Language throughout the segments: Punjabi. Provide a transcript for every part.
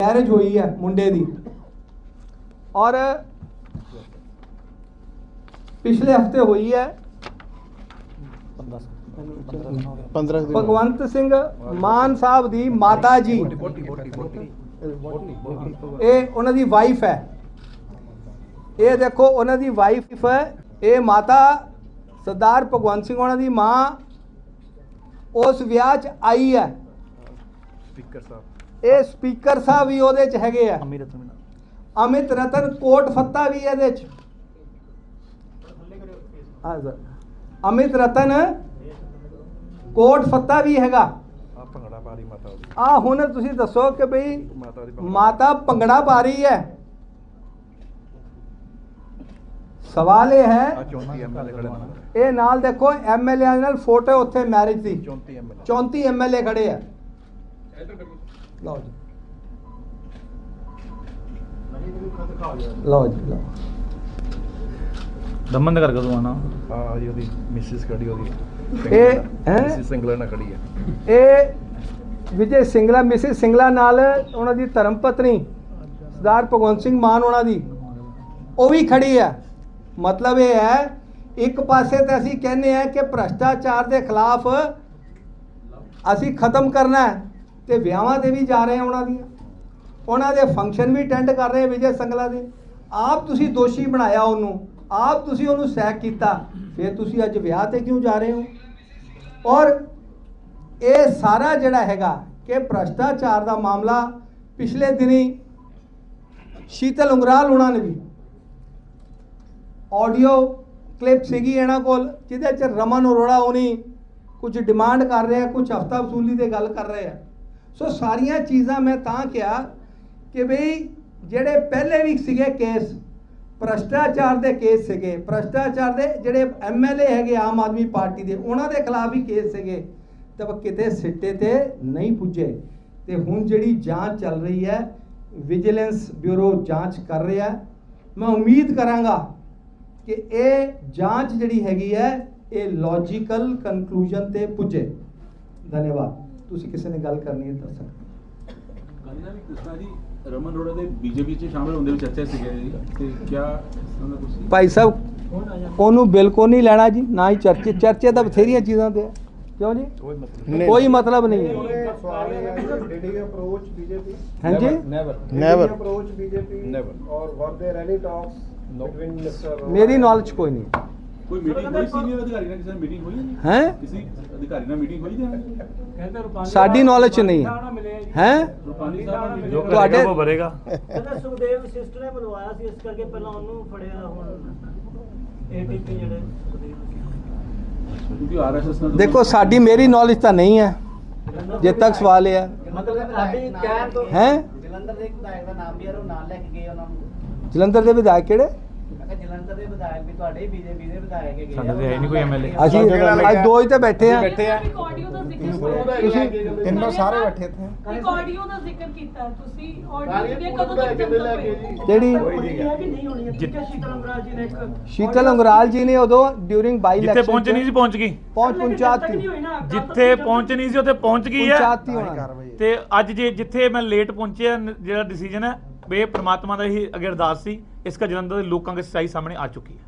ਮੈਰਿਜ ਹੋਈ ਹੈ ਮੁੰਡੇ ਦੀ। ਔਰ ਪਿਛਲੇ ਹਫ਼ਤੇ ਹੋਈ ਹੈ 15 ਦਿਨ। ਭਗਵੰਤ ਸਿੰਘ ਮਾਨ ਸਾਹਿਬ ਦੀ ਮਾਤਾ ਜੀ। ਇਹ ਉਹਨਾਂ ਦੀ ਵਾਈਫ ਹੈ। ਇਹ ਦੇਖੋ ਉਹਨਾਂ ਦੀ ਵਾਈਫ ਹੈ। ਇਹ ਮਾਤਾ ਸਰਦਾਰ ਭਗਵੰਤ ਸਿੰਘ ਉਹਨਾਂ ਦੀ ਮਾਂ ਉਸ ਵਿਆਹ 'ਚ ਆਈ ਹੈ। ਸਪੀਕਰ ਸਾਹਿਬ। ਇਹ ਸਪੀਕਰ ਸਾਹਿਬ ਵੀ ਉਹਦੇ 'ਚ ਹੈਗੇ ਆ। ਅਮਿਤ ਰਤਨ ਕੋਟ ਫੱਤਾ ਵੀ ਇਹਦੇ 'ਚ। ਹਾਂ ਸਰ ਅਮਿਤ ਰਤਨ ਕੋਟ ਫੱਤਾ ਵੀ ਹੈਗਾ। ਆ ਭੰਗੜਾ ਪਾਰੀ ਮਾਤਾ ਦੀ ਆ ਹੁਣ ਤੁਸੀਂ ਦੱਸੋ ਕਿ ਬਈ ਮਾਤਾ ਭੰਗੜਾ। ਪਾ ਰਹੀ ਹੈ। ਸਵਾਲ ਇਹ ਹੈ 34 ਐਮਐਲਏ ਖੜੇ ਨੇ। ਇਹ ਨਾਲ ਦੇਖੋ ਐਮਐਲਏ ਨਾਲ ਫੋਟੋ ਉੱਥੇ ਮੈਰਿਜ ਦੀ। 34 ਐਮਐਲਏ 34 ਐਮਐਲਏ ਖੜੇ ਆ। ਲਓ ਜੀ ਲਓ ਜੀ ਲਓ ਦਮਨ ਦਾ ਕਰਕੇ ਤੂੰ ਆਣਾ ਆ ਜੀ ਉਹਦੀ ਮਿਸਿਸ ਖੜੀ ਉਹਦੀ ਇਹ ਹੈਂ? ਮਿਸਿਸ ਸਿੰਗਲਰ ਨਾਲ ਖੜੀ ਹੈ। ਇਹ ਵਿਜੇ ਸਿੰਗਲਾ ਮਿਸਿਸ ਸਿੰਗਲਾ ਨਾਲ ਉਹਨਾਂ ਦੀ ਧਰਮ ਪਤਨੀ ਸਰਦਾਰ ਭਗਵੰਤ ਸਿੰਘ ਮਾਨ ਉਹਨਾਂ ਦੀ ਉਹ ਵੀ ਖੜੀ ਹੈ। ਮਤਲਬ ਇਹ ਹੈ ਇੱਕ ਪਾਸੇ ਤੇ ਅਸੀਂ ਕਹਿੰਦੇ ਆ ਕਿ ਭ੍ਰਸ਼ਟਾਚਾਰ ਦੇ ਖਿਲਾਫ ਅਸੀਂ ਖਤਮ ਕਰਨਾ ਹੈ। ਤੇ ਵਿਆਹਾਂ ਤੇ ਵੀ ਜਾ ਰਹੇ ਹਾਂ ਉਹਨਾਂ ਦੀਆਂ ਉਹਨਾਂ ਦੇ ਫੰਕਸ਼ਨ ਵੀ ਅਟੈਂਡ ਕਰ ਰਹੇ ਵਿਜੇ ਸੰਗਲਾ ਦੇ। ਆਪ ਤੁਸੀਂ ਦੋਸ਼ੀ ਬਣਾਇਆ ਉਹਨੂੰ। ਆਪ ਤੁਸੀਂ ਉਹਨੂੰ ਸੈਕ ਕੀਤਾ। ਫਿਰ ਤੁਸੀਂ ਅੱਜ ਵਿਆਹ ਤੇ ਕਿਉਂ ਜਾ ਰਹੇ ਹੋ? ਔਰ ਇਹ ਸਾਰਾ ਜਿਹੜਾ ਹੈਗਾ ਕਿ ਭ੍ਰਸ਼ਟਾਚਾਰ ਦਾ ਮਾਮਲਾ ਪਿਛਲੇ ਦਿਨੀ ਸ਼ੀਤਲ ਉਂਗਰਾਲ ਉਹਨਾਂ ਨੇ ਵੀ। ਆਡੀਓ ਕਲਿੱਪ ਸੀਗੀ ਇਹਨਾਂ ਕੋਲ, ਜਿਹਦੇ ਚ ਰਮਨ ਅਰੋੜਾ ਉਹਨੀ ਕੁਝ ਡਿਮਾਂਡ ਕਰ ਰਿਹਾ, ਕੁਝ ਹਫਤਾ ਵਸੂਲੀ 'ਤੇ ਗੱਲ ਕਰ ਰਹੇ ਆ। ਸੋ ਸਾਰੀਆਂ ਚੀਜ਼ਾਂ ਮੈਂ ਤਾਂ ਕਿਹਾ ਕਿ ਬਈ ਜਿਹੜੇ ਪਹਿਲੇ ਵੀ ਸੀਗੇ ਕੇਸ, ਭ੍ਰਸ਼ਟਾਚਾਰ ਦੇ ਕੇਸ ਸੀਗੇ, ਭ੍ਰਸ਼ਟਾਚਾਰ ਦੇ ਜਿਹੜੇ ਐਮਐਲਏ ਹੈਗੇ ਆਮ ਆਦਮੀ ਪਾਰਟੀ ਦੇ, ਉਹਨਾਂ ਦੇ ਖਿਲਾਫ ਵੀ ਕੇਸ ਸੀਗੇ। ਤੇ ਕਿਤੇ ਸਿੱਟੇ ਤੇ ਨਹੀਂ ਪੁੱਜੇ। ਤੇ ਹੁਣ ਜਿਹੜੀ ਜਾਂਚ ਚੱਲ ਰਹੀ ਹੈ, ਵਿਜੀਲੈਂਸ ਬਿਊਰੋ ਜਾਂਚ ਕਰ ਰਿਹਾ। ਮੈਂ ਉਮੀਦ ਕਰਾਂਗਾ ਕਿ ਇਹ ਜਾਂਚ ਜਿਹੜੀ ਹੈਗੀ ਹੈ, ਇਹ ਲੌਜੀਕਲ ਕਨਕਲੂਜਨ ਤੇ ਪੁੱਜੇ। ਧੰਨਵਾਦ। ਤੁਸੀਂ ਕਿਸੇ ਨੇ ਗੱਲ ਕਰਨੀ ਹੈ ਦੱਸ ਸਕਦੇ ਭਾਈ ਸਾਹਿਬ ਉਹਨੂੰ ਬਿਲਕੁਲ ਨਹੀਂ ਲੈਣਾ ਜੀ ਨਾ ਹੀ ਚਰਚੇ ਚਰਚੇ ਤਾਂ ਬਥੇਰੀਆਂ ਚੀਜ਼ਾਂ ਤੇ ਕਿਉਂ ਜੀ? ਕੋਈ ਮਤਲਬ ਨਹੀਂ। ਹੈ। ਅਪਰੋਚ ਬੀਜੇਪੀ ਹਾਂਜੀ? Never never approach BJP never ਔਰ ਵਰ ਰੈਲੀ ਟਾਕਸ ਮੇਰੀ ਨੌਲੇਜ ਕੋਈ ਨਹੀਂ। ਕੋਈ ਮੀਟਿੰਗ ਹੋਈ ਸੀਨੀਅਰ ਅਧਿਕਾਰੀ ਨਾਲ ਕਿਸੇ ਨਾਲ ਮੀਟਿੰਗ ਹੋਈ ਹੈ ਹੈ? ਕਿਸੇ ਅਧਿਕਾਰੀ ਨਾਲ ਮੀਟਿੰਗ ਹੋਈ ਜਾਂ ਸਾਡੀ ਨੌਲੇਜ ਚ ਨਹੀਂ ਹੈ। ਹੈ? ਰੂਪਾਨੀ ਸਾਹਿਬ ਨਾਲ ਜੋ meeting- ਤੁਹਾਡੇ- ਕਰੇਗਾ ਉਹ ਭਰੇਗਾ। ਕਹਿੰਦਾ ਸੁਖਦੇਵ ਸਿਸਟਰ ਨੇ ਬੁਲਵਾਇਆ ਸੀ ਇਸ ਕਰਕੇ ਪਹਿਲਾਂ ਉਹਨੂੰ ਫੜਿਆ ਹੁਣ ਏਟੀਪੀ ਜਿਹੜੇ ਸੁਖਦੇਵ ਕਿਉਂਕਿ ਆਰਐਸਐਸ ਨਾਲ ਦੇਖੋ ਸਾਡੀ ਮੇਰੀ ਨੌਲੇਜ ਤਾਂ ਨਹੀਂ ਹੈ। ਜੇ ਤੱਕ ਸਵਾਲ ਇਹ ਹੈ। ਮਤਲਬ ਸਾਡੀ ਕਹਿਣ ਤੋਂ ਹੈ? ਜਲੰਧਰ ਦੇ ਇੱਕ ਵਿਧਾਇਕ ਦਾ ਨਾਮ ਵੀ ਯਾਰ ਉਹ ਨਾਲ ਲੈ ਕੇ ਗਏ ਉਹਨਾਂ ਨੂੰ। ਜਲੰਧਰ ਦੇ ਵਿਧਾਇਕ ਕਿਹੜੇ? ਜਲੰਧਰ ਦੇ ਵਿਧਾਇਕ ਵੀ ਤੁਹਾਡੇ ਬੀਜੇਪੀ ਦੇ ਵਿਧਾਇਕ ਹੈਗੇ ਸਾਡੇ ਤੇ ਹੈ ਨਹੀਂ ਕੋਈ MLA ਅਸੀਂ ਅੱਜ ਦੋ ਹੀ ਤੇ ਬੈਠੇ ਆ। ਬੈਠੇ ਆ। ਆਡੀਓ ਦਾ ਜ਼ਿਕਰ ਤੁਸੀਂ ਤਿੰਨੋਂ ਸਾਰੇ ਬੈਠੇ ਥੇ ਇੱਕ ਆਡੀਓ ਦਾ ਜ਼ਿਕਰ ਕੀਤਾ। ਤੁਸੀਂ ਆਡੀਓ ਦੀ ਕਦੋਂ ਤੱਕ ਜਿਹੜੀ ਸ਼ੀਤਲ ਅੰਗਰਾਜ ਜੀ ਨੇ ਇੱਕ ਸ਼ੀਤਲ ਅੰਗਰਾਲ ਜੀ ਨੇ ਉਦੋਂ ਡਿਊਰਿੰਗ ਬਾਈ ਜਿੱਥੇ ਪਹੁੰਚ ਨਹੀਂ ਸੀ ਪਹੁੰਚ ਗਈ। ਪਹੁੰਚ ਜਦ ਤੱਕ ਪਹੁੰਚਾਤੀ। ਨਹੀਂ ਹੋਈ ਨਾ, ਕੱਲ੍ਹ ਤੱਕ ਜਿੱਥੇ ਜਦ ਤੱਕ- ਪਹੁੰਚ ਨਹੀਂ ਸੀ ਉੱਥੇ ਪਹੁੰਚ ਗਈ ਹੈ ਪਹੁੰਚਾਤੀ ਹੋਣਾ। ਤੇ ਅੱਜ ਜੇ ਜਿੱਥੇ ਮੈਂ ਲੇਟ ਪਹੁੰਚਿਆ ਜਿਹੜਾ ਡਿਸੀਜਨ ਹੈ ਇਹ ਪ੍ਰਮਾਤਮਾ ਦਾ ਹੀ ਅੱਗੇ ਅਰਦਾਸ ਸੀ। ਇਸ ਕਾ ਜਲੰਧਰ ਦੇ ਲੋਕਾਂ ਦੇ ਸੱਚਾਈ ਸਾਹਮਣੇ ਆ ਚੁੱਕੀ ਹੈ।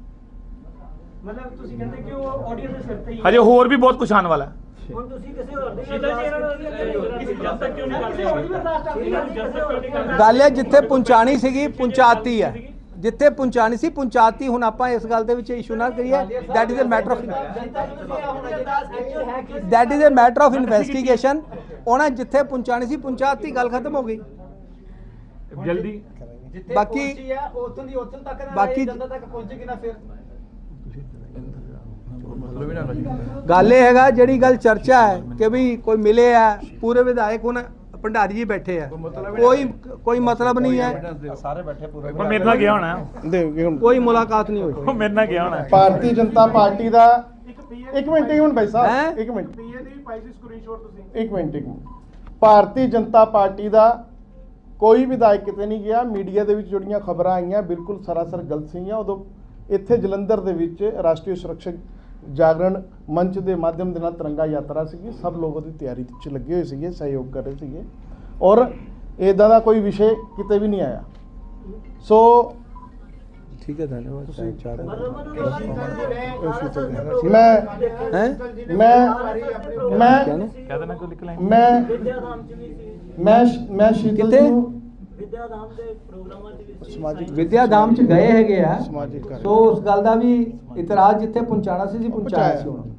ਮਤਲਬ ਤੁਸੀਂ ਕਹਿੰਦੇ ਕਿ ਉਹ ਆਡੀਓ ਦੇ ਸਿਰ ਤੇ ਹੀ ਹਜੇ ਹੋਰ ਵੀ ਬਹੁਤ ਕੁਝ ਆਉਣ ਵਾਲਾ ਹੈ। ਹੁਣ ਤੁਸੀਂ ਕਿਸੇ ਹੋਰ ਦੀ ਸ਼ੀਤਲ ਜੀ ਇਹਨਾਂ ਨੂੰ ਜਦ ਤੱਕ ਕਿਉਂ ਨਹੀਂ ਕਰਦੇ? ਹੋਰ ਵੀ ਅਰਦਾਸ ਚੱਲਦੀ ਹੈ? ਜਦ ਤੱਕ ਕਿਉਂ ਨਹੀਂ ਕਰਦੇ ਗੱਲ ਹੈ ਜਿੱਥੇ ਪਹੁੰਚਾਣੀ ਸੀਗੀ ਪਹੁੰਚਾਤੀ ਹੈ। ਜਿੱਥੇ ਪਹੁੰਚਾਣੀ ਸੀ ਪਹੁੰਚਾਤੀ ਹੁਣ ਆਪਾਂ ਇਸ ਗੱਲ ਦੇ ਵਿੱਚ ਇਸ਼ੂ ਨਾ ਕਰੀਏ। That is a matter of that is a matter of investigation ਉਹਨਾਂ ਜਿੱਥੇ ਪਹੁੰਚਾਣੀ ਸੀ ਪਹੁੰਚਾਤੀ ਗੱਲ ਖਤਮ ਹੋ ਗਈ। ਜਲਦੀ ਜਿੱਥੇ ਬਾਕੀ- ਪਹੁੰਚੀ ਹੈ ਉਥੋਂ ਦੀ ਉਥੋਂ ਤੱਕ ਨਾ ਬਾਕੀ- ਤੱਕ ਪਹੁੰਚੇਗੀ ਨਾ ਫਿਰ? ਗੱਲ ਇਹ ਹੈਗਾ ਜਿਹੜੀ ਗੱਲ ਚਰਚਾ ਹੈ ਕਿ ਵੀ ਕੋਈ ਮਿਲੇ ਆ ਪੂਰੇ ਵਿਧਾਇਕ ਹੁਣ ਭੰਡਾਰੀ ਜੀ ਬੈਠੇ ਆ। ਕੋਈ ਕੋਈ ਮਤਲਬ ਨਹੀਂ ਹੈ। ਸਾਰੇ ਬੈਠੇ ਪੂਰੇ ਮੇਰੇ ਨਾਲ ਗਿਆ ਹੋਣਾ। ਕੋਈ ਮੁਲਾਕਾਤ ਨਹੀਂ ਹੋਈ। ਮੇਰੇ ਨਾਲ ਗਿਆ ਹੋਣਾ। ਭਾਰਤੀ ਜਨਤਾ ਪਾਰਟੀ ਦਾ ਇੱਕ ਮਿੰਟ ਇੱਕ ਮਿੰਟ ਭਾਈ? ਸਾਹਿਬ। ਇੱਕ ਮਿੰਟ। ਪੀਏ ਦੀ ਪਾਈ ਸੀ ਸਕਰੀਨਸ਼ਾਟ ਤੁਸੀਂ। ਇੱਕ ਮਿੰਟ ਇੱਕ ਮਿੰਟ। ਭਾਰਤੀ ਜਨਤਾ ਪਾਰਟੀ ਦਾ ਕੋਈ ਵਿਧਾਇਕ ਕਿਤੇ ਨਹੀਂ ਗਿਆ ਮੀਡੀਆ ਦੇ ਵਿੱਚ ਜਿਹੜੀਆਂ ਖਬਰਾਂ ਆਈਆਂ ਬਿਲਕੁਲ ਸਰਾਸਰ ਗਲਤ ਸੀਗੀਆਂ। ਉਦੋਂ ਇੱਥੇ ਜਲੰਧਰ ਦੇ ਵਿੱਚ ਰਾਸ਼ਟਰੀ ਸੁਰੱਖਿਆ ਜਾਗਰਣ ਮੰਚ ਦੇ ਮਾਧਿਅਮ ਦੇ ਨਾਲ ਤਿਰੰਗਾ ਯਾਤਰਾ ਸੀਗੀ। ਸਭ ਲੋਕ ਉਹਦੀ ਤਿਆਰੀ 'ਚ ਲੱਗੇ ਹੋਏ ਸੀਗੇ ਸਹਿਯੋਗ ਕਰ ਰਹੇ ਸੀਗੇ। ਔਰ ਇਦਾਂ ਦਾ ਕੋਈ ਵਿਸ਼ੇ ਕਿਤੇ ਵੀ ਨਹੀਂ ਆਇਆ। ਸੋ ਠੀਕ ਹੈ ਧੰਨਵਾਦ। ਜੀ ਨੇ ਮੈਂ ਹੈ? ਮੈਂ ਮੈਂ ਕਹਿ ਦੇਣਾ ਕੋਈ ਲਿਖ ਲੈ ਮੈਂ ਮੈਂ ਮੈਂ ਸ਼ੀਤਲ ਕਿੱਥੇ? ਜੀ ਨੂੰ ਵਿਦਿਆਧਾਮ ਦੇ ਪ੍ਰੋਗਰਾਮਾਂ ਚ ਵੀ ਸੀ ਸਮਾਜਿਕ ਚ ਗਏ ਹੈਗੇ ਆ। ਸਮਾਜਿਕ। ਸੋ ਉਸ ਗੱਲ ਦਾ ਵੀ ਇਤਰਾਜ਼ ਜਿੱਥੇ ਪਹੁੰਚਾਣਾ ਸੀ ਸੀ ਪਹੁੰਚਾਇਆ ਸੀ ਹੁਣ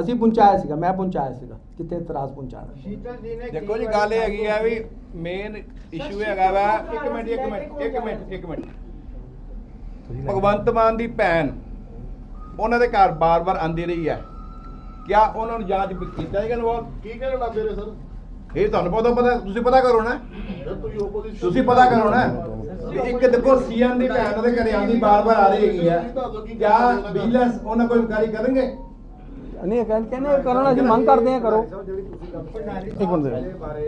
ਅਸੀਂ ਪਹੁੰਚਾਇਆ ਸੀਗਾ ਮੈਂ ਪਹੁੰਚਾਇਆ ਸੀਗਾ ਕਿੱਥੇ ਇਤਰਾਜ਼ ਪਹੁੰਚਾਣਾ ਸ਼ੀਤਲ ਜੀ ਨੇ ਦੇਖੋ ਜੀ ਗੱਲ ਇਹ ਹੈਗੀ ਆ ਵੀ ਮੇਨ ਇਸ਼ੂ ਹੈਗਾ ਵਾ। ਇੱਕ ਮਿੰਟ ਇੱਕ ਮਿੰਟ ਇੱਕ ਮਿੰਟ ਇੱਕ ਮਿੰਟ। ਭਗਵੰਤ ਮਾਨ ਦੀ ਭੈਣ ਉਹਨਾਂ ਦੇ ਘਰ ਬਾਰ-ਬਾਰ ਆਂਦੀ ਰਹੀ ਹੈ। ਕਿਆ ਉਹਨਾਂ ਨੂੰ ਜਾਂਚ ਕੀਤਾ ਜਾਏਗਾ ਇਨਵੋਲਵ ਕੀ ਕਹਿਣਾ ਮੇਰੇ ਸਰ? ਇਹ ਤੁਹਾਨੂੰ ਪਤਾ ਪਤਾ ਤੁਸੀਂ ਪਤਾ ਕਰੋ ਨਾ। ਤੁਸੀਂ ਪਤਾ ਕਰੋ ਨਾ। ਵੀ ਇੱਕ ਦੇਖੋ ਸੀਐਮ ਦੀ ਭੈਣ ਉਹਦੇ ਘਰੇ ਆਂਦੀ ਬਾਰ-ਬਾਰ ਆ ਰਹੀ ਹੈਗੀ ਆ। ਕਿਆ ਵਿਜੀਲੈਂਸ ਉਹਨਾਂ ਕੋਈ ਇਨਕੁਆਇਰੀ ਕਰਨਗੇ? ਨਹੀਂ ਕਹਿੰਦੇ ਕਰਨਾ ਅਸੀਂ ਮੰਗ ਕਰਦੇ ਆ ਕਰੋ। ਜਿਹੜੀ ਤੁਸੀਂ ਗੱਲ ਇੱਕ ਮਿੰਟ। ਦੇ। ਬਾਰੇ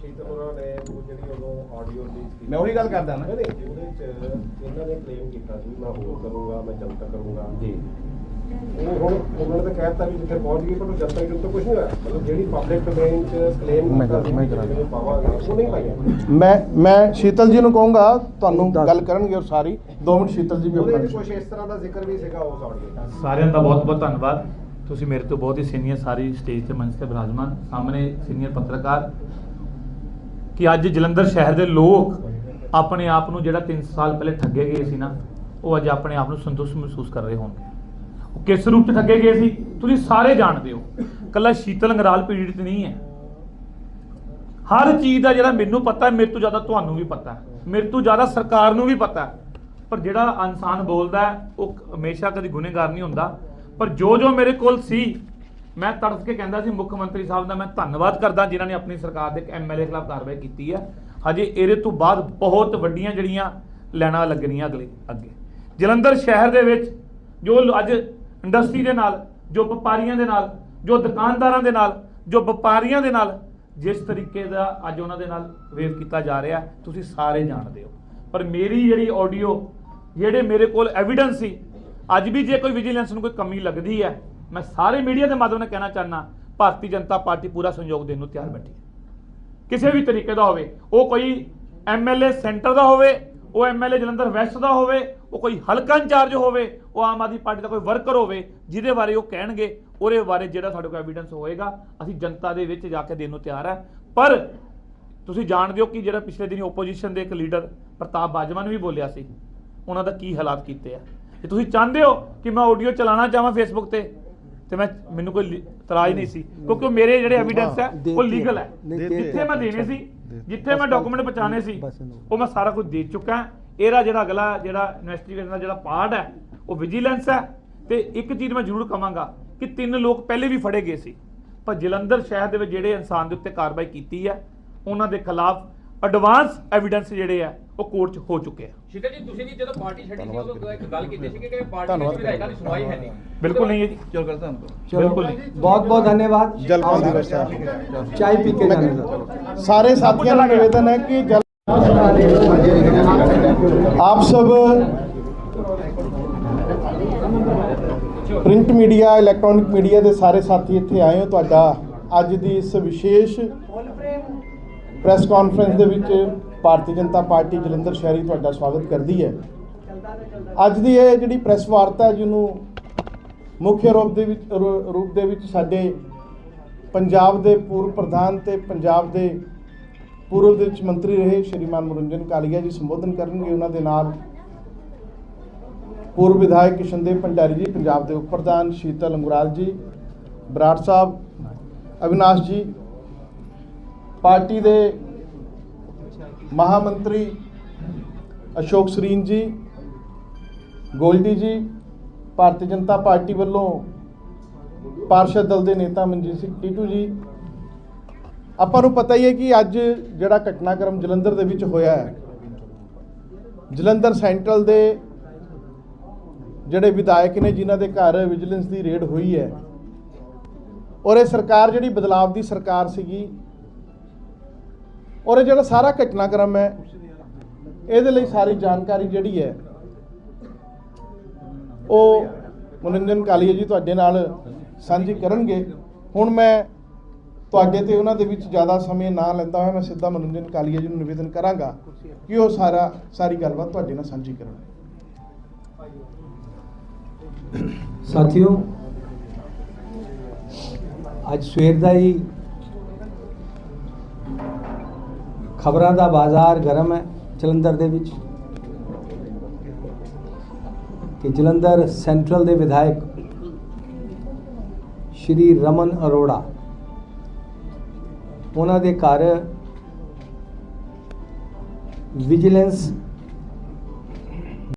ਸ਼ੀਤਲ ਹੋਰਾਂ ਨੇ ਉਹ ਜਿਹੜੀ ਉਦੋਂ ਆਡੀਓ ਰਿਲੀਜ਼ ਕੀਤੀ। ਮੈਂ ਉਹੀ ਗੱਲ ਕਰਦਾ ਨਾ। ਉਹਦੇ ਚ ਇਹਨਾਂ ਨੇ ਕਲੇਮ ਕੀਤਾ ਸੀ ਮੈਂ ਹੋਰ ਕਰੂੰਗਾ ਮੈਂ ਜਨਤਕ ਕਰੂੰਗਾ। ਜੀ। ਉਹ ਹੁਣ ਉਹਨਾਂ ਨੇ ਤਾਂ ਕਹਿਤਾ ਵੀ ਜਿੱਥੇ ਪਹੁੰਚ ਗਈ ਪਰ ਉਹ ਜਨਤਕ ਜੁਗ ਤੋਂ ਕੁਝ ਨਹੀਂ ਹੋਇਆ। ਮਤਲਬ ਜਿਹੜੀ ਪਬਲਿਕ ਡੋਮੇਨ ਚ ਕਲੇਮ ਮੈਂ ਕਰ- ਮੈਂ ਕਰਾ। ਜਿਹੜੇ ਪਾਵਾਂਗੇ ਉਹ ਨਹੀਂ ਪਾਈਆਂ। ਮੈਂ ਮੈਂ ਸ਼ੀਤਲ ਜੀ ਨੂੰ ਕਹੂੰਗਾ ਤੁਹਾਨੂੰ ਦੱਸ। ਗੱਲ ਕਰਨਗੇ ਉਹ ਸਾਰੀ। 2 ਮਿੰਟ ਸ਼ੀਤਲ ਜੀ ਵੀ ਉਹਦੇ ਆਪਣਾ ਵਿੱਚ ਕੁਝ ਇਸ ਤਰ੍ਹਾਂ ਦਾ ਜ਼ਿਕਰ ਵੀ ਸੀਗਾ ਉਸ ਆਡੀਓ ਚ ਸਾਰਿਆਂ ਦਾ ਬਹੁਤ ਬਹੁਤ ਧੰਨਵਾਦ। ਤੁਸੀਂ ਮੇਰੇ ਤੋਂ ਬਹੁਤ ਹੀ ਸੀਨੀਅਰ ਸਾਰੀ ਸਟੇਜ ਤੇ ਮੰਚ ਤੇ ਬਿਰਾਜਮਾਨ। ਸਾਹਮਣੇ ਸੀਨੀਅਰ ਪੱਤਰਕਾਰ ਕਿ ਅੱਜ ਜਲੰਧਰ ਸ਼ਹਿਰ ਦੇ ਲੋਕ ਆਪਣੇ ਆਪ ਨੂੰ ਜਿਹੜਾ 3 ਸਾਲ ਪਹਿਲੇ ਠੱਗੇ ਗਏ ਸੀ ਨਾ ਉਹ ਅੱਜ ਆਪਣੇ ਆਪ ਨੂੰ ਸੰਤੁਸ਼ਟ ਮਹਿਸੂਸ ਕਰ ਰਹੇ ਹੋਣਗੇ। ਕਿਸ ਰੂਪ 'ਚ ਠੱਗੇ ਗਏ ਸੀ? ਤੁਸੀਂ ਸਾਰੇ ਜਾਣਦੇ ਹੋ। ਕੱਲਾ ਸ਼ੀਤਲ ਅੰਗਰਾਲ ਪੀੜਿਤ ਨਹੀਂ ਹੈ। ਹਰ ਚੀਜ਼ ਦਾ ਜਿਹੜਾ ਮੈਨੂੰ ਪਤਾ ਮੇਰੇ ਤੋਂ ਜ਼ਿਆਦਾ ਤੁਹਾਨੂੰ ਵੀ ਪਤਾ ਮੇਰੇ ਤੋਂ ਜ਼ਿਆਦਾ ਸਰਕਾਰ ਨੂੰ ਵੀ ਪਤਾ ਪਰ ਜਿਹੜਾ ਇਨਸਾਨ ਬੋਲਦਾ ਉਹ ਹਮੇਸ਼ਾ ਕਦੀ ਗੁਨੇਗਾਰ ਨਹੀਂ ਹੁੰਦਾ। ਪਰ ਜੋ ਜੋ ਮੇਰੇ ਕੋਲ ਸੀ, ਮੈਂ ਤੜਫ ਕੇ ਕਹਿੰਦਾ ਸੀ, ਮੁੱਖ ਮੰਤਰੀ ਸਾਹਿਬ ਦਾ ਮੈਂ ਧੰਨਵਾਦ ਕਰਦਾ, ਜਿਨ੍ਹਾਂ ਨੇ ਆਪਣੀ ਸਰਕਾਰ ਦੇ ਐਮਐਲਏ ਖਿਲਾਫ ਕਾਰਵਾਈ ਕੀਤੀ ਹੈ। ਹਜੇ ਇਹਦੇ ਤੋਂ ਬਾਅਦ ਬਹੁਤ ਵੱਡੀਆਂ ਜਿਹੜੀਆਂ ਲੈਣਾ ਲੱਗਣੀਆਂ ਅਗਲੇ ਅੱਗੇ। ਜਲੰਧਰ ਸ਼ਹਿਰ ਦੇ ਵਿੱਚ ਜੋ ਅੱਜ ਇੰਡਸਟਰੀ ਦੇ ਨਾਲ, ਜੋ ਵਪਾਰੀਆਂ ਦੇ ਨਾਲ, ਜੋ ਦੁਕਾਨਦਾਰਾਂ ਦੇ ਨਾਲ, ਜੋ ਵਪਾਰੀਆਂ ਦੇ ਨਾਲ, ਜਿਸ ਤਰੀਕੇ ਦਾ ਅੱਜ ਉਹਨਾਂ ਦੇ ਨਾਲ ਵੇਵ ਕੀਤਾ ਜਾ ਰਿਹਾ, ਤੁਸੀਂ ਸਾਰੇ ਜਾਣਦੇ ਹੋ। ਪਰ ਮੇਰੀ ਜਿਹੜੀ ਆਡੀਓ ਜਿਹੜੇ ਮੇਰੇ ਕੋਲ ਐਵੀਡੈਂਸ ਸੀ, ਅੱਜ ਵੀ ਜੇ ਕੋਈ ਵਿਜੀਲੈਂਸ ਨੂੰ ਕੋਈ ਕਮੀ ਲੱਗਦੀ ਹੈ, ਮੈਂ ਸਾਰੇ ਮੀਡੀਆ ਦੇ ਮਾਧਿਅਮ ਨਾਲ ਕਹਿਣਾ ਚਾਹਨਾ ਭਾਰਤੀ ਜਨਤਾ ਪਾਰਟੀ ਪੂਰਾ ਸਹਿਯੋਗ ਦੇਣ ਨੂੰ ਤਿਆਰ ਬੈਠੀ ਹੈ। ਕਿਸੇ ਵੀ ਤਰੀਕੇ ਦਾ ਹੋਵੇ, ਉਹ ਕੋਈ ਐਮਐਲਏ ਸੈਂਟਰ ਦਾ ਹੋਵੇ ਉਹ ਐਮਐਲਏ ਜਲੰਧਰ ਵੈਸਟ ਦਾ ਹੋਵੇ ਉਹ ਕੋਈ ਹਲਕਾ ਇੰਚਾਰਜ ਹੋਵੇ ਉਹ ਆਮ ਆਦਮੀ ਪਾਰਟੀ ਦਾ ਕੋਈ ਵਰਕਰ ਹੋਵੇ ਜਿਹਦੇ ਬਾਰੇ ਉਹ ਕਹਿਣਗੇ ਉਹਦੇ ਬਾਰੇ ਜਿਹੜਾ ਸਾਡੇ ਕੋਲ ਐਵੀਡੈਂਸ ਹੋਏਗਾ ਅਸੀਂ ਜਨਤਾ ਦੇ ਵਿੱਚ ਜਾ ਕੇ ਦੇਣ ਨੂੰ ਤਿਆਰ ਹੈ। ਪਰ ਤੁਸੀਂ ਜਾਣਦੇ ਹੋ ਕਿ ਜਿਹੜਾ ਪਿਛਲੇ ਦਿਨੀ ਓਪੋਜੀਸ਼ਨ ਦੇ ਇੱਕ ਲੀਡਰ ਪ੍ਰਤਾਪ ਬਾਜਵਾ ਨੇ ਵੀ ਬੋਲਿਆ ਸੀ ਉਹਨਾਂ ਦਾ ਕੀ ਹਾਲਾਤ ਕੀਤੇ ਆ। ਜੇ ਤੁਸੀਂ ਚਾਹੁੰਦੇ ਹੋ ਕਿ ਮੈਂ ਆਡੀਓ ਚਲਾਉਣਾ ਚਾਹਾਂ ਫੇਸਬੁੱਕ ਤੇ? ਤੇ ਮੈਂ ਮੈਨੂੰ ਕੋਈ ਲਿ- ਇਤਰਾਜ਼ ਨਹੀਂ ਸੀ ਕਿਉਂਕਿ ਉਹ ਮੇਰੇ ਜਿਹੜੇ ਐਵੀਡੈਂਸ ਹੈ ਉਹ ਲੀਗਲ ਹੈ। ਜਿੱਥੇ ਮੈਂ ਦੇਣੇ ਸੀ? ਜਿੱਥੇ ਮੈਂ ਡਾਕੂਮੈਂਟ ਪਹੁੰਚਾਣੇ ਸੀ। ਉਹ ਮੈਂ ਸਾਰਾ ਕੁਝ ਦੇ ਚੁੱਕਾ ਇਹਦਾ ਜਿਹੜਾ ਅਗਲਾ ਜਿਹੜਾ ਇਨਵੈਸਟੀਗੇਸ਼ਨ ਦਾ ਜਿਹੜਾ ਪਾਰਟ ਹੈ ਉਹ ਵਿਜੀਲੈਂਸ ਹੈ ਤੇ ਇੱਕ ਚੀਜ਼ ਮੈਂ ਜ਼ਰੂਰ ਕਵਾਂਗਾ ਕਿ ਤਿੰਨ ਲੋਕ ਪਹਿਲੇ ਵੀ ਫੜੇ ਗਏ ਸੀ ਪਰ ਜਲੰਧਰ ਸ਼ਹਿਰ ਦੇ ਵਿੱਚ ਜਿਹੜੇ ਇਨਸਾਨ ਦੇ ਉੱਤੇ ਕਾਰਵਾਈ ਕੀਤੀ ਹੈ ਉਹਨਾਂ ਦੇ ਖਿਲਾਫ ਐਡਵਾਂਸ ਐਵੀਡੈਂਸ ਜਿਹੜੇ ਆ ਉਹ ਕੋਰਟ 'ਚ ਹੋ ਚੁੱਕੇ ਆ। ਸ਼ੀਤਲ ਜੀ ਤੁਸੀਂ ਜੀ ਜਦੋਂ ਪਾਰਟੀ ਛੱਡੀ ਸੀ ਉਦੋਂ ਇੱਕ ਗੱਲ ਕੀਤੀ ਸੀ ਕਿ ਪਾਰਟੀ ਵਿੱਚ ਵਿਧਾਇਕਾਂ ਦੀ ਸੁਣਵਾਈ ਹੈ ਨਹੀਂ। ਬਿਲकुल नहीं है जी चलो करता हमको बिल्कुल ਬਹੁਤ ਬਹੁਤ ਧੰਨਵਾਦ। ਜਲਪਾਲ ਦੀ ਰਸਤਾ ਚਾਹ ਪੀ ਕੇ ਜਾਣਾ। ਸਰ ਸਾਰੇ ਸਾਥੀਆਂ ਨੂੰ ਨਿਵੇਦਨ ਹੈ ਕਿ ਜਲ आप सब ਪ੍ਰਿੰਟ ਮੀਡੀਆ ਇਲੈਕਟ੍ਰੋਨਿਕ ਮੀਡੀਆ ਦੇ ਸਾਰੇ ਸਾਥੀ ਇੱਥੇ ਆਏ ਹੋ। ਤੁਹਾਡਾ ਅੱਜ ਦੀ ਇਸ ਵਿਸ਼ੇਸ਼ ਪ੍ਰੈਸ ਕਾਨਫਰੰਸ ਦੇ ਵਿੱਚ ਭਾਰਤੀ ਜਨਤਾ ਪਾਰਟੀ ਜਲੰਧਰ ਸ਼ਹਿਰੀ ਤੁਹਾਡਾ ਸਵਾਗਤ ਕਰਦੀ ਹੈ। ਅੱਜ ਦੀ ਇਹ ਜਿਹੜੀ ਪ੍ਰੈਸ ਵਾਰਤਾ ਜਿਹਨੂੰ ਮੁੱਖ ਰੂਪ ਦੇ ਵਿੱਚ ਰੂਪ ਦੇ ਵਿੱਚ ਸਾਡੇ ਪੰਜਾਬ ਦੇ ਪੂਰਵ ਪ੍ਰਧਾਨ ਤੇ ਪੰਜਾਬ ਦੇ ਪੂਰਵ ਦੇ ਵਿੱਚ ਮੰਤਰੀ ਰਹੇ ਸ਼੍ਰੀਮਾਨ ਮਨੋਰੰਜਨ ਕਾਲੀਆ ਜੀ ਸੰਬੋਧਨ ਕਰਨਗੇ। ਉਹਨਾਂ ਦੇ ਨਾਲ ਪੂਰਵ ਵਿਧਾਇਕ ਕਿਸ਼ਨਦੇਵ ਭੰਡਾਰੀ ਜੀ, ਪੰਜਾਬ ਦੇ ਉਪ ਪ੍ਰਧਾਨ ਸ਼ੀਤਲ ਅੰਗੁਰਾਲ ਜੀ, ਬਰਾੜ ਸਾਹਿਬ, ਅਵਿਨਾਸ਼ ਜੀ ਪਾਰਟੀ ਦੇ ਮਹਾਮੰਤਰੀ ਅਸ਼ੋਕ ਸਰੀਨ ਜੀ, ਗੋਲਡੀ ਜੀ, ਭਾਰਤੀ ਜਨਤਾ ਪਾਰਟੀ ਵੱਲੋਂ ਪਾਰਸ਼ਦ ਦਲ ਦੇ ਨੇਤਾ ਮਨਜੀਤ ਸਿੰਘ ਟੀਟੂ ਜੀ। ਆਪਾਂ ਨੂੰ ਪਤਾ ਹੀ ਹੈ ਕਿ ਅੱਜ ਜਿਹੜਾ ਘਟਨਾਕ੍ਰਮ ਜਲੰਧਰ ਦੇ ਵਿੱਚ ਹੋਇਆ ਹੈ, ਜਲੰਧਰ ਸੈਂਟਰਲ ਦੇ ਜਿਹੜੇ ਵਿਧਾਇਕ ਨੇ, ਜਿਨ੍ਹਾਂ ਦੇ ਘਰ ਵਿਜੀਲੈਂਸ ਦੀ ਰੇਡ ਹੋਈ ਹੈ, ਔਰ ਇਹ ਸਰਕਾਰ ਜਿਹੜੀ ਬਦਲਾਵ ਦੀ ਸਰਕਾਰ ਸੀਗੀ ਔਰ ਇਹ ਜਿਹੜਾ ਸਾਰਾ ਘਟਨਾਕ੍ਰਮ ਹੈ, ਇਹਦੇ ਲਈ ਸਾਰੀ ਜਾਣਕਾਰੀ ਜਿਹੜੀ ਹੈ, ਉਹ ਮਨੋਰੰਜਨ ਕਾਲੀਆ ਜੀ ਤੁਹਾਡੇ ਨਾਲ ਸਾਂਝੀ ਕਰਨਗੇ। ਹੁਣ ਮੈਂ ਤੁਹਾਡੇ ਤੇ ਉਹਨਾਂ ਦੇ ਵਿੱਚ ਜ਼ਿਆਦਾ ਸਮੇਂ ਨਾ ਲੈਂਦਾ ਹੋਇਆ, ਮੈਂ ਸਿੱਧਾ ਮਨੋਰੰਜਨ ਕਾਲੀਆ ਜੀ ਨੂੰ ਨਿਵੇਦਨ ਕਰਾਂਗਾ ਕਿ ਉਹ ਸਾਰਾ, ਸਾਰੀ ਗੱਲਬਾਤ ਤੁਹਾਡੇ ਨਾਲ ਸਾਂਝੀ ਕਰਨ। ਸਾਥੀਓ, ਅੱਜ ਸਵੇਰ ਦਾ ਹੀ ਖਬਰਾਂ ਦਾ ਬਾਜ਼ਾਰ ਗਰਮ ਹੈ ਜਲੰਧਰ ਦੇ ਵਿੱਚ। ਕਿ ਜਲੰਧਰ ਸੈਂਟਰਲ ਦੇ ਵਿਧਾਇਕ ਸ਼੍ਰੀ ਰਮਨ ਅਰੋੜਾ, ਉਹਨਾਂ ਦੇ ਘਰ ਵਿਜੀਲੈਂਸ